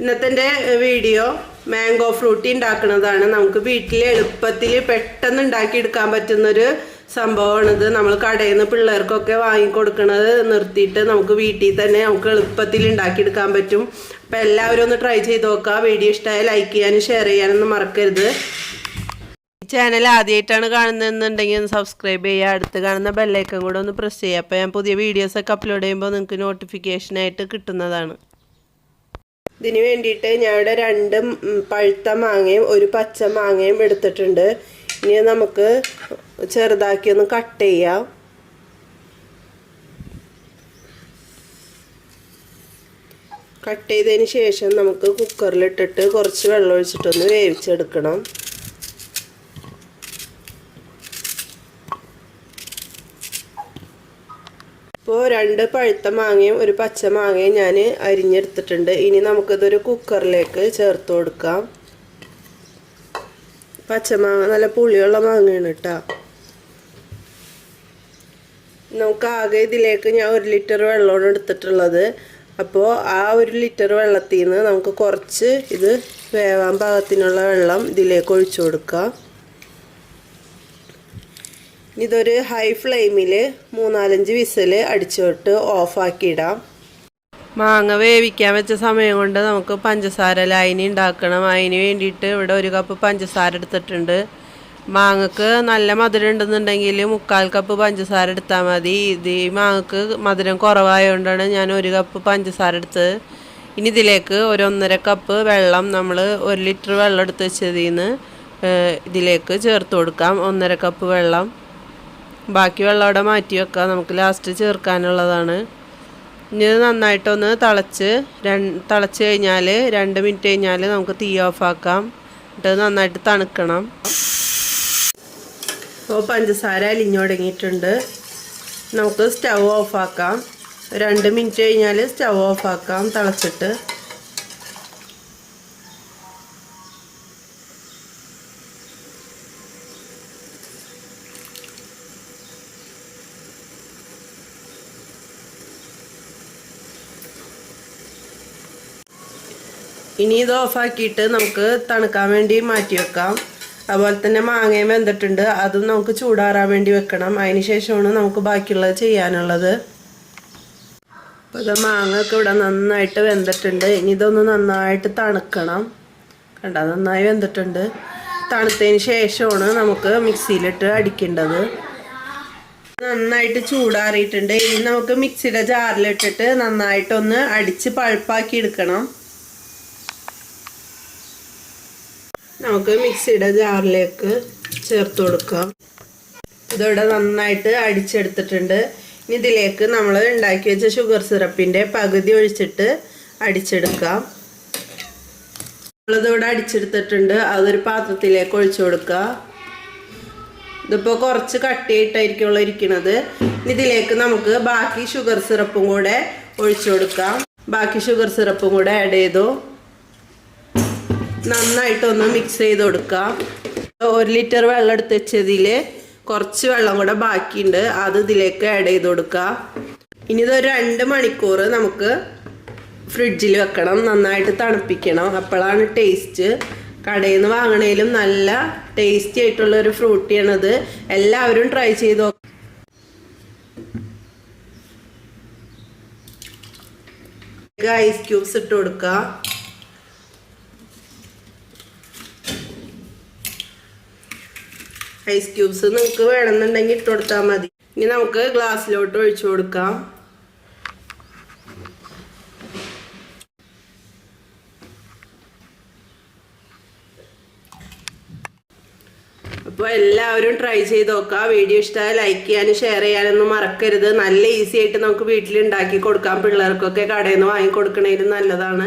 ഇന്നത്തെ video mango Frooti ഉണ്ടാക്കുന്നതാണ് നമുക്ക് വീട്ടിൽ എളുപ്പത്തിൽ പെട്ടെന്ന് ഉണ്ടാക്കിയെടുക്കാൻ പറ്റുന്നൊരു സംഭവമാണിത്. നമ്മൾ കടയിൽ നിന്ന് പിള്ളേർക്കൊക്കെ വാങ്ങിക്കൊടുക്കണത് നിർത്തിയിട്ട് നമുക്ക് വീട്ടിൽ തന്നെ നമുക്ക് എളുപ്പത്തിൽ ഉണ്ടാക്കിയെടുക്കാൻ പറ്റും. അപ്പം എല്ലാവരും ഒന്ന് ട്രൈ ചെയ്ത് നോക്കുക വീഡിയോ ഇഷ്ടമായ ലൈക്ക് ചെയ്യാനും ഷെയർ ചെയ്യാനൊന്നും മറക്കരുത്. ചാനൽ ആദ്യമായിട്ടാണ് കാണുന്നതെന്നുണ്ടെങ്കിൽ ഒന്ന് സബ്സ്ക്രൈബ് ചെയ്യുക. അടുത്ത് കാണുന്ന ബെല്ലൈക്കൻ കൂടെ ഒന്ന് പ്രസ് ചെയ്യുക. അപ്പോൾ ഞാൻ പുതിയ വീഡിയോസൊക്കെ അപ്ലോഡ് ചെയ്യുമ്പോൾ നിങ്ങൾക്ക് നോട്ടിഫിക്കേഷനായിട്ട് കിട്ടുന്നതാണ്. ഇതിന് വേണ്ടിയിട്ട് ഞാൻ ഇവിടെ രണ്ട് പഴുത്ത മാങ്ങയും ഒരു പച്ച മാങ്ങയും എടുത്തിട്ടുണ്ട്. ഇനി നമുക്ക് ചെറുതാക്കി ഒന്ന് കട്ട് ചെയ്യാം. കട്ട് ചെയ്തതിന് ശേഷം നമുക്ക് കുക്കറിലിട്ടിട്ട് കുറച്ച് വെള്ളം ഒഴിച്ചിട്ടൊന്ന് വേവിച്ചെടുക്കണം. ഇപ്പോൾ രണ്ട് പഴുത്ത മാങ്ങയും ഒരു പച്ച മാങ്ങയും ഞാൻ അരിഞ്ഞെടുത്തിട്ടുണ്ട്. ഇനി നമുക്കിതൊരു കുക്കറിലേക്ക് ചേർത്ത് കൊടുക്കാം. പച്ചമാങ്ങ നല്ല പുളിയുള്ള മാങ്ങയാണ് കേട്ടോ. നമുക്ക് ആകെ ഇതിലേക്ക് ഞാൻ ഒരു ലിറ്റർ വെള്ളമാണ് എടുത്തിട്ടുള്ളത്. അപ്പോൾ ആ ഒരു ലിറ്റർ വെള്ളത്തിൽ നിന്ന് നമുക്ക് കുറച്ച് ഇത് വേവാൻ പാകത്തിനുള്ള വെള്ളം ഇതിലേക്ക് ഒഴിച്ചു കൊടുക്കാം. ഇതൊരു ഹൈ ഫ്ലെയിമിൽ മൂന്നാലഞ്ച് വിസിൽ അടിച്ചോട്ട് ഓഫാക്കിയിടാം മാങ്ങ വേവിക്കാൻ വെച്ച സമയം കൊണ്ട് നമുക്ക് പഞ്ചസാര ലൈനി ഉണ്ടാക്കണം. അതിന് വേണ്ടിയിട്ട് ഇവിടെ ഒരു കപ്പ് പഞ്ചസാര എടുത്തിട്ടുണ്ട്. മാങ്ങക്ക് നല്ല മധുരം ഉണ്ടെന്നുണ്ടെങ്കിൽ മുക്കാൽ കപ്പ് പഞ്ചസാര എടുത്താൽ മതി. ഇത് ഈ മാങ്ങക്ക് മധുരം കുറവായതുകൊണ്ടാണ് ഞാൻ ഒരു കപ്പ് പഞ്ചസാര എടുത്തത്. ഇനി ഇതിലേക്ക് ഒരു ഒന്നര കപ്പ് വെള്ളം നമ്മൾ ഒരു ലിറ്റർ വെള്ളം എടുത്ത് വെച്ചതിൽ നിന്ന് ഇതിലേക്ക് ചേർത്ത് കൊടുക്കാം. ഒന്നര കപ്പ് വെള്ളം. ബാക്കി വെള്ളം അവിടെ മാറ്റി വെക്കാം. നമുക്ക് ലാസ്റ്റ് ചേർക്കാനുള്ളതാണ്. ഇനി നന്നായിട്ടൊന്ന് തിളച്ച് തിളച്ച് കഴിഞ്ഞാൽ രണ്ട് മിനിറ്റ് കഴിഞ്ഞാൽ നമുക്ക് തീ ഓഫാക്കാം എന്നിട്ട് നന്നായിട്ട് തണുക്കണം. അപ്പോൾ പഞ്ചസാര അലിഞ്ഞു തുടങ്ങിയിട്ടുണ്ട്. നമുക്ക് സ്റ്റൗ ഓഫാക്കാം രണ്ട് മിനിറ്റ് കഴിഞ്ഞാൽ സ്റ്റൗ ഓഫാക്കാം തിളച്ചിട്ട്. ഇനി ഇത് ഓഫാക്കിയിട്ട് നമുക്ക് തണുക്കാൻ വേണ്ടി മാറ്റി വെക്കാം. അതുപോലെ തന്നെ മാങ്ങയും വെന്തിട്ടുണ്ട്. അതും നമുക്ക് ചൂടാറാൻ വേണ്ടി വെക്കണം. അതിന് ശേഷമാണ് നമുക്ക് ബാക്കിയുള്ളത് ചെയ്യാനുള്ളത്. അപ്പോൾ ഇത് മാങ്ങ ഒക്കെ ഇവിടെ നന്നായിട്ട് വെന്തിട്ടുണ്ട്. ഇനി ഇതൊന്ന് നന്നായിട്ട് തണുക്കണം. കണ്ട? നന്നായി വെന്തിട്ടുണ്ട്. തണുത്തതിന് ശേഷമാണ് നമുക്ക് മിക്സിയിലിട്ട് അടിക്കേണ്ടത്. നന്നായിട്ട് ചൂടാറിയിട്ടുണ്ട്. ഇനി നമുക്ക് മിക്സിയുടെ ജാറിലിട്ടിട്ട് നന്നായിട്ടൊന്ന് അടിച്ച് പഴുപ്പാക്കി എടുക്കണം. നമുക്ക് മിക്സിയുടെ ജാറിലേക്ക് ചേർത്ത് കൊടുക്കാം. ഇതോടെ നന്നായിട്ട് അടിച്ചെടുത്തിട്ടുണ്ട്. ഇനി ഇതിലേക്ക് നമ്മൾ ഉണ്ടാക്കി വെച്ച ഷുഗർ സിറപ്പിന്റെ പകുതി ഒഴിച്ചിട്ട് അടിച്ചെടുക്കാം. നമ്മളിതിവിടെ അടിച്ചെടുത്തിട്ടുണ്ട്. അതൊരു പാത്രത്തിലേക്ക് ഒഴിച്ചു കൊടുക്കുക. ഇതിപ്പോൾ കുറച്ച് കട്ടിയായിട്ടായിരിക്കുമല്ലോ ഇരിക്കുന്നത് ഇതിലേക്ക് നമുക്ക് ബാക്കി ഷുഗർ സിറപ്പും കൂടെ ഒഴിച്ചു കൊടുക്കാം. ബാക്കി ഷുഗർ സിറപ്പും കൂടെ ആഡ് ചെയ്തു. നന്നായിട്ടൊന്ന് മിക്സ് ചെയ്ത് കൊടുക്കാം. ഒരു ലിറ്റർ വെള്ളം എടുത്ത് വെച്ചതിൽ കുറച്ച് വെള്ളം കൂടെ ബാക്കിയുണ്ട്. അത് ഇതിലേക്ക് ആഡ് ചെയ്ത് കൊടുക്കുക ഇനി ഇതൊരു രണ്ട് മണിക്കൂർ നമുക്ക് ഫ്രിഡ്ജിൽ വെക്കണം. നന്നായിട്ട് തണുപ്പിക്കണം. അപ്പോഴാണ് ടേസ്റ്റ് കടയിൽ നിന്ന് വാങ്ങണേലും നല്ല ടേസ്റ്റി ആയിട്ടുള്ള ഒരു ഫ്രൂട്ടിയാണിത്. എല്ലാവരും ട്രൈ ചെയ്ത് നോക്കാം. ഐസ് ക്യൂബ്സ് ഇട്ട് കൊടുക്കുക ഐസ് ക്യൂബ്സ് നിങ്ങൾക്ക് വേണമെന്നുണ്ടെങ്കിൽ ഇട്ട് കൊടുത്താൽ മതി. ഇനി നമുക്ക് ഗ്ലാസ്സിലോട്ട് ഒഴിച്ചു കൊടുക്കാം. അപ്പോൾ എല്ലാവരും ട്രൈ ചെയ്ത് നോക്കുക വീഡിയോ ഇഷ്ടമായ ലൈക്ക് ചെയ്യാനും ഷെയർ ചെയ്യാനൊന്നും മറക്കരുത്. നല്ല ഈസി ആയിട്ട് നമുക്ക് വീട്ടിൽ ഉണ്ടാക്കി കൊടുക്കാം. പിള്ളേർക്കൊക്കെ കടയിൽ നിന്ന് വാങ്ങി കൊടുക്കണേലും നല്ലതാണ്.